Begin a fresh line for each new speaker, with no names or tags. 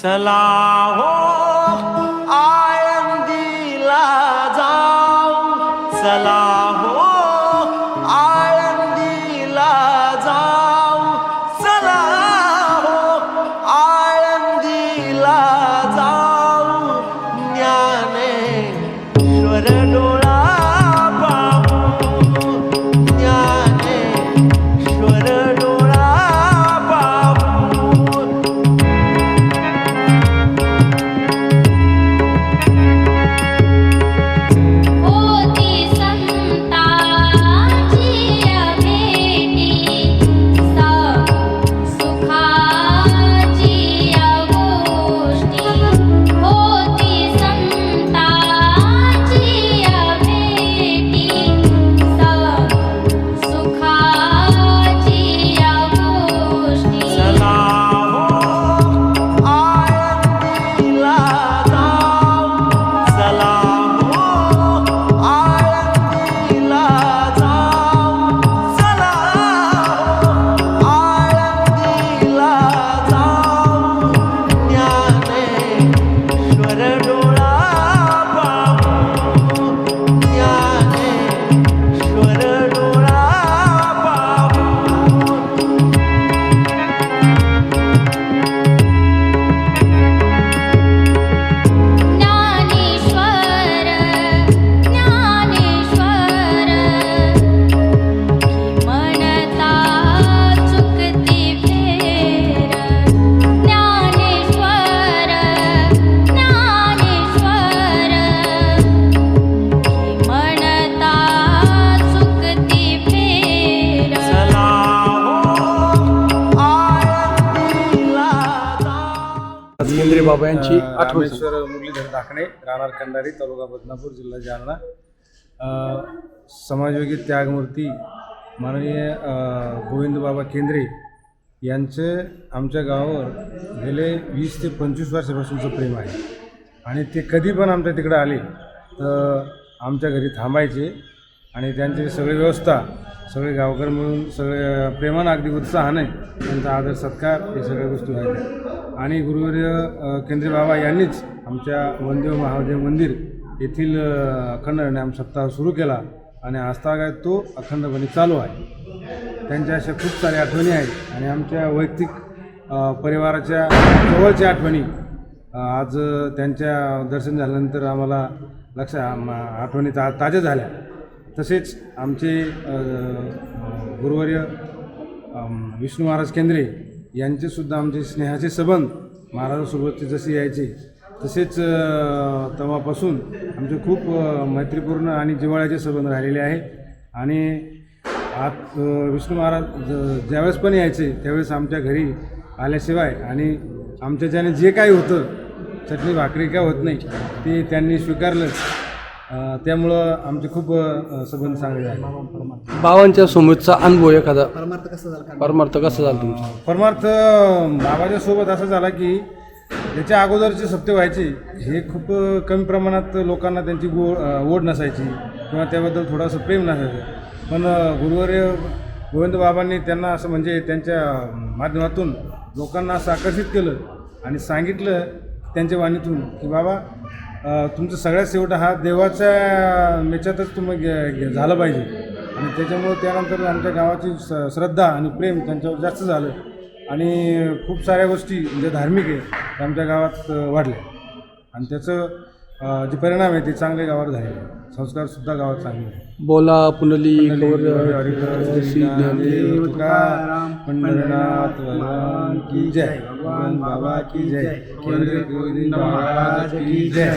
चला हो आळंदीला जाऊ चला
बाबा यांची आठवण
रामेश्वर मुरलीधर दाखणे राहणार खंडारी तालुका बदनापूर जिल्हा जालना. अ, समाजयोगी त्यागमूर्ती माननीय अ, गोविंद बाबा केंद्रे यांचे आमच्या गावावर गेले वीस ते पंचवीस वर्षापासूनचं प्रेम आहे. आणि ते कधी पण आमच्या तिकडे आले तर आमच्या घरी थांबायचे आणि त्यांची सगळी व्यवस्था सगळे गावकर मिळून सगळे प्रेमानं अगदी उत्साहाने त्यांचा आदर सत्कार हे सगळ्या गोष्टी व्हायच्या. आणि गुरुवर्य केंद्रीय बाबा यांनीच आमच्या वनदेव महादेव मंदिर येथील अखंड नाम सप्ताह सुरू केला. आणि आजतागायत तो अखंडपणे चालू आहे. त्यांच्या अशा खूप साऱ्या आठवणी आहेत. आणि आमच्या वैयक्तिक परिवाराच्या जवळच्या आठवणी आज त्यांच्या दर्शन झाल्यानंतर आम्हाला लक्ष आठवणी ता ताज्या झाल्या. तसेच आमचे गुरुवर्य विष्णू महाराज केंद्रे यांचेसुद्धा आमचे स्नेहाचे संबंध महाराजासोबतचे जसे यायचे तसेच तेव्हापासून आमचे खूप मैत्रीपूर्ण आणि जिव्हाळ्याचे संबंध राहिलेले आहे. आणि आत विष्णू महाराज ज- ज्यावेळेस पण यायचे त्यावेळेस आमच्या घरी आल्याशिवाय आणि आमच्या ज्याने जे काही होतं चटणी भाकरी काय होत नाही ते त्यांनी स्वीकारलं त्यामुळं आमचे खूप संबंध चांगले झाले
बाबांच्या समोरचा अनुभव एखादा. परमार्थ कसा झाला? परमार्थ कसा झाला तुमचा?
परमार्थ बाबाच्या सोबत असं झाला की याच्या अगोदरचे सप्ते व्हायचे हे खूप कमी प्रमाणात लोकांना त्यांची गो ओढ नसायची किंवा त्याबद्दल थोडंसं प्रेम नसायचं. पण गुरुवर्य गोविंद बाबांनी त्यांना असं म्हणजे त्यांच्या माध्यमातून लोकांना असं आकर्षित केलं आणि सांगितलं त्यांच्या वाणीतून की बाबा तुमचं सगळ्यात शेवट हा देवाच्या मेच्यातच तुम्ही गे- झालं पाहिजे. आणि त्याच्यामुळं त्यानंतर आमच्या गावाची स श्रद्धा आणि प्रेम त्यांच्यावर जास्त झालं. आणि खूप साऱ्या गोष्टी जे धार्मिक आहे त्या आमच्या गावात वाढल्या. आणि त्याचं जे परिणाम आहे ते चांगले गावावर झाले. संस्कारसुद्धा गावात चांगले आहे
बोला पुनली कवर
पंढरनाथ भगवान की जय भगवान बाबा की जय गोविंद महाराज की जय.